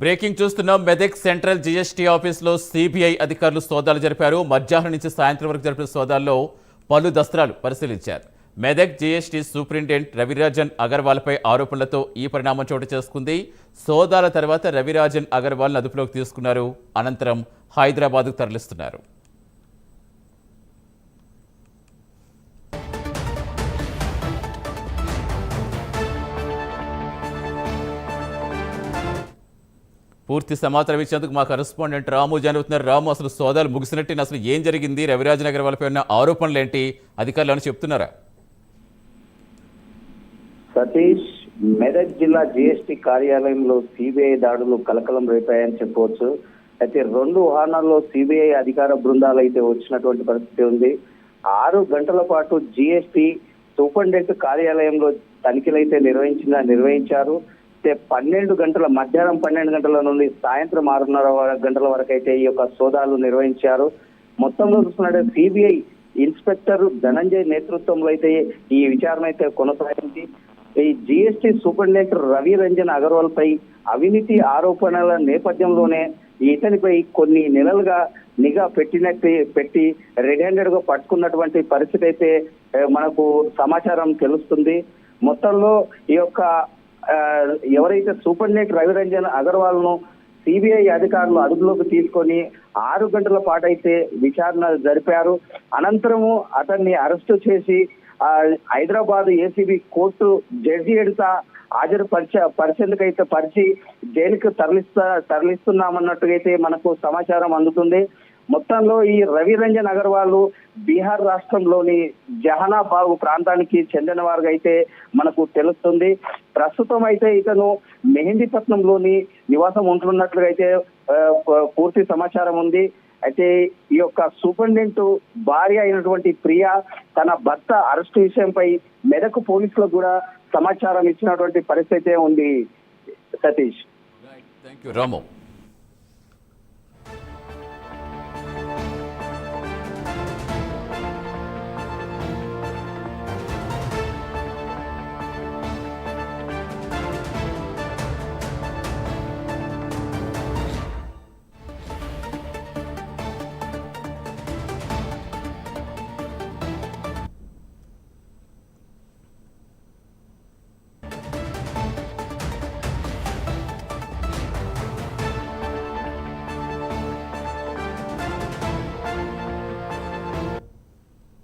Breaking చూస్తున్నాం. Medak central GST ఆఫీసులో CBI అధికారులు సోదాలు జరిపారు. మధ్యాహ్నం నుంచి సాయంత్రం వరకు జరిపిన సోదాల్లో పలు దస్త్రాలు పరిశీలించారు. మెదక్ జీఎస్టీ సూపరింటెండెంట్ రవిరాజన్ అగర్వాల్పై ఆరోపణలతో ఈ పరిణామం చోటు చేసుకుంది. సోదాల తర్వాత రవిరాజన్ అగర్వాల్ను అదుపులోకి తీసుకున్నారు. అనంతరం హైదరాబాద్కు తరలిస్తున్నారు. పూర్తి సమాచారం ఇచ్చేందుకు మా కరెస్పాండెంట్ రాము జరుగుతున్నారు రాము అసలు సోదాలు ముగిసినట్టు అసలు ఏం జరిగింది? రవిరాజన్ అగర్వాల్పై ఉన్న ఆరోపణలు ఏంటి? అధికారులు అని చెప్తున్నారా? సతీష్ మెదక్ జిల్లా జీఎస్టీ కార్యాలయంలో సిబిఐ దాడులు కలకలం రేపాయని చెప్పవచ్చు. అయితే రెండు వాహనాల్లో సిబిఐ అధికార బృందాలు అయితే వచ్చినటువంటి పరిస్థితి ఉంది. ఆరు గంటల పాటు జిఎస్టి సూపరింటెండెంట్ కార్యాలయంలో తనిఖీలు అయితే నిర్వహించిన నిర్వహించారు. పన్నెండు గంటల మధ్యాహ్నం పన్నెండు గంటల నుండి సాయంత్రం ఆరున్నర గంటల వరకు అయితే ఈ యొక్క సోదాలు నిర్వహించారు. మొత్తంలో చూసుకున్నట్టే సిబిఐ ఇన్స్పెక్టర్ ధనంజయ్ నేతృత్వంలో అయితే ఈ విచారణ అయితే కొనసాగింది. ఈ జిఎస్టి సూపరింటెండెంట్ రవి రంజన్ అగర్వాల్ పై అవినీతి ఆరోపణల నేపథ్యంలోనే ఇతనిపై కొన్ని నెలలుగా నిఘా పెట్టినట్టు పెట్టి రెడ్ హ్యాండెడ్గా పట్టుకున్నటువంటి పరిస్థితి అయితే మనకు సమాచారం తెలుస్తుంది. మొత్తంలో ఈ యొక్క ఎవరైతే సూపరింటెండెంట్ రవి రంజన్ అగర్వాల్ను సిబిఐ అధికారులు అదుపులోకి తీసుకొని ఆరు గంటల పాటు అయితే విచారణ జరిపారు. అనంతరము అతన్ని అరెస్టు చేసి ఆ, హైదరాబాద్ ఏసీబీ కోర్టు జడ్జి ఎడుత హాజరు పరిచ పరిచేందుకైతే పరిచి జైలుకు తరలిస్తా తరలిస్తున్నామన్నట్టుగా అయితే మనకు సమాచారం అందుతుంది. మొత్తంలో ఈ రవి రంజన్ అగర్వాల్ బీహార్ రాష్ట్రంలోని జహానాబాగ్ ప్రాంతానికి చెందిన వారుగా అయితే మనకు తెలుస్తుంది. ప్రస్తుతం అయితే ఇతను మెహందీపట్నంలోని నివాసం ఉంటున్నట్లుగా అయితే పూర్తి సమాచారం ఉంది. అయితే ఈ యొక్క సూపరింటెండెంట్ భార్య అయినటువంటి ప్రియా తన భర్త అరెస్టు విషయంపై మెదక్ పోలీసులకు కూడా సమాచారం ఇచ్చినటువంటి పరిస్థితి ఉంది సతీష్. Thank you Ramu